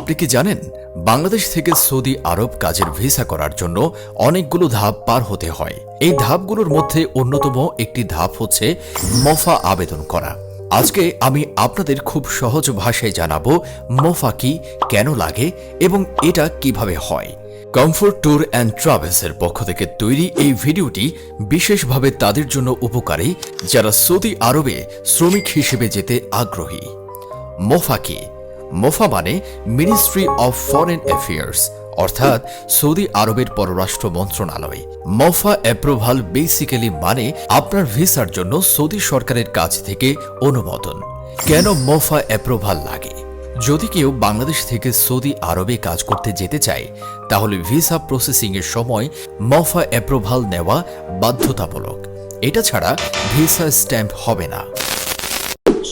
আপনি কি জানেন, বাংলাদেশ থেকে সৌদি আরব কাজের ভিসা করার জন্য অনেকগুলো ধাপ পার হতে হয়। এই ধাপগুলোর মধ্যে অন্যতম একটি ধাপ হচ্ছে মফা আবেদন করা। আজকে আমি আপনাদের খুব সহজ ভাষায় জানাব, মফা কি, কেন লাগে, এবং এটা কীভাবে হয়। কমফোর্ট ট্যুর অ্যান্ড ট্রাভেলসের পক্ষ থেকে তৈরি এই ভিডিওটি বিশেষভাবে তাদের জন্য উপকারী, যারা সৌদি আরবে শ্রমিক হিসেবে যেতে আগ্রহী। মোফা কি মোফা মানে মিনিস্ট্রি অফ ফরেন অ্যাফেয়ার্স অর্থাৎ সৌদি আরবের পররাষ্ট্র মন্ত্রণালয়। মফা অ্যাপ্রুভাল বেসিক্যালি মানে আপনার ভিসার জন্য সৌদি সরকারের কাছ থেকে অনুমোদন। কেন মফা অ্যাপ্রুভাল লাগে? যদি কেউ বাংলাদেশ থেকে সৌদি আরবে কাজ করতে যেতে চায়, তাহলে ভিসা প্রসেসিং এর সময় মফা অ্যাপ্রুভাল নেওয়া বাধ্যতামূলক। এটা ছাড়া ভিসা স্ট্যাম্প হবে না।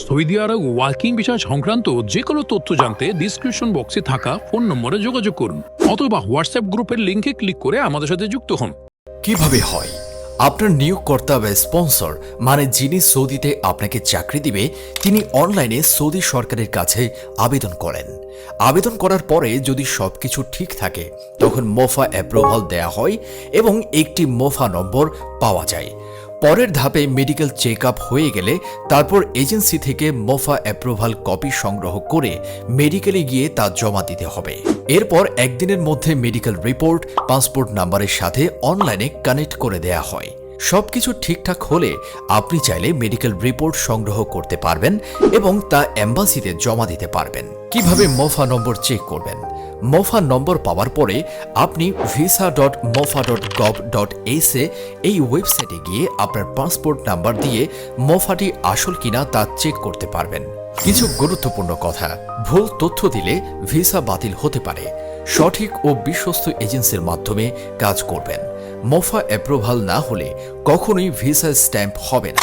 সৌদি আরব ওয়ার্কিং বিষয় সংক্রান্ত যে কোনো তথ্য জানতে ডিসক্রিপশন বক্সে থাকা ফোন নম্বরে যোগাযোগ করুন অথবা হোয়াটসঅ্যাপ গ্রুপের লিঙ্কে ক্লিক করে আমাদের সাথে যুক্ত হন। কীভাবে হয়? আপনার নিয়োগকর্তা বা স্পন্সর মানে যিনি সৌদিতে আপনাকে চাকরি দিবে, তিনি অনলাইনে সৌদি সরকারের কাছে আবেদন করেন। আবেদন করার পরে যদি সবকিছু ঠিক থাকে, তখন মোফা অ্যাপ্রুভাল দেয়া হয় এবং একটি মোফা নম্বর পাওয়া যায়। পরের ধাপে মেডিকেল চেক আপ হয়ে গেলে তারপর এজেন্সি থেকে মোফা অ্যাপ্রুভাল কপি সংগ্রহ করে মেডিকেলে গিয়ে তা জমা দিতে হবে। এরপর একদিনের মধ্যে মেডিকেল রিপোর্ট, পাসপোর্ট নাম্বারের সাথে অনলাইনে কানেক্ট করে দেয়া হয়। সবকিছু ঠিকঠাক হলে আপনি চাইলে মেডিকেল রিপোর্ট সংগ্রহ করতে পারবেন এবং তা এম্বাসিতে জমা দিতে পারবেন। কীভাবে মোফা নম্বর চেক করবেন? মোফা নম্বর পাওয়ার পরে আপনি visa dot MOFA dot gov dot এসে এই ওয়েবসাইটে গিয়ে আপনার পাসপোর্ট নাম্বার দিয়ে মোফাটি আসল কিনা তা চেক করতে পারবেন। কিছু গুরুত্বপূর্ণ কথা, ভুল তথ্য দিলে ভিসা বাতিল হতে পারে। সঠিক ও বিশ্বস্ত এজেন্সির মাধ্যমে কাজ করবেন। মোফা অ্যাপ্রুভাল না হলে কখনোই ভিসা স্ট্যাম্প হবে না।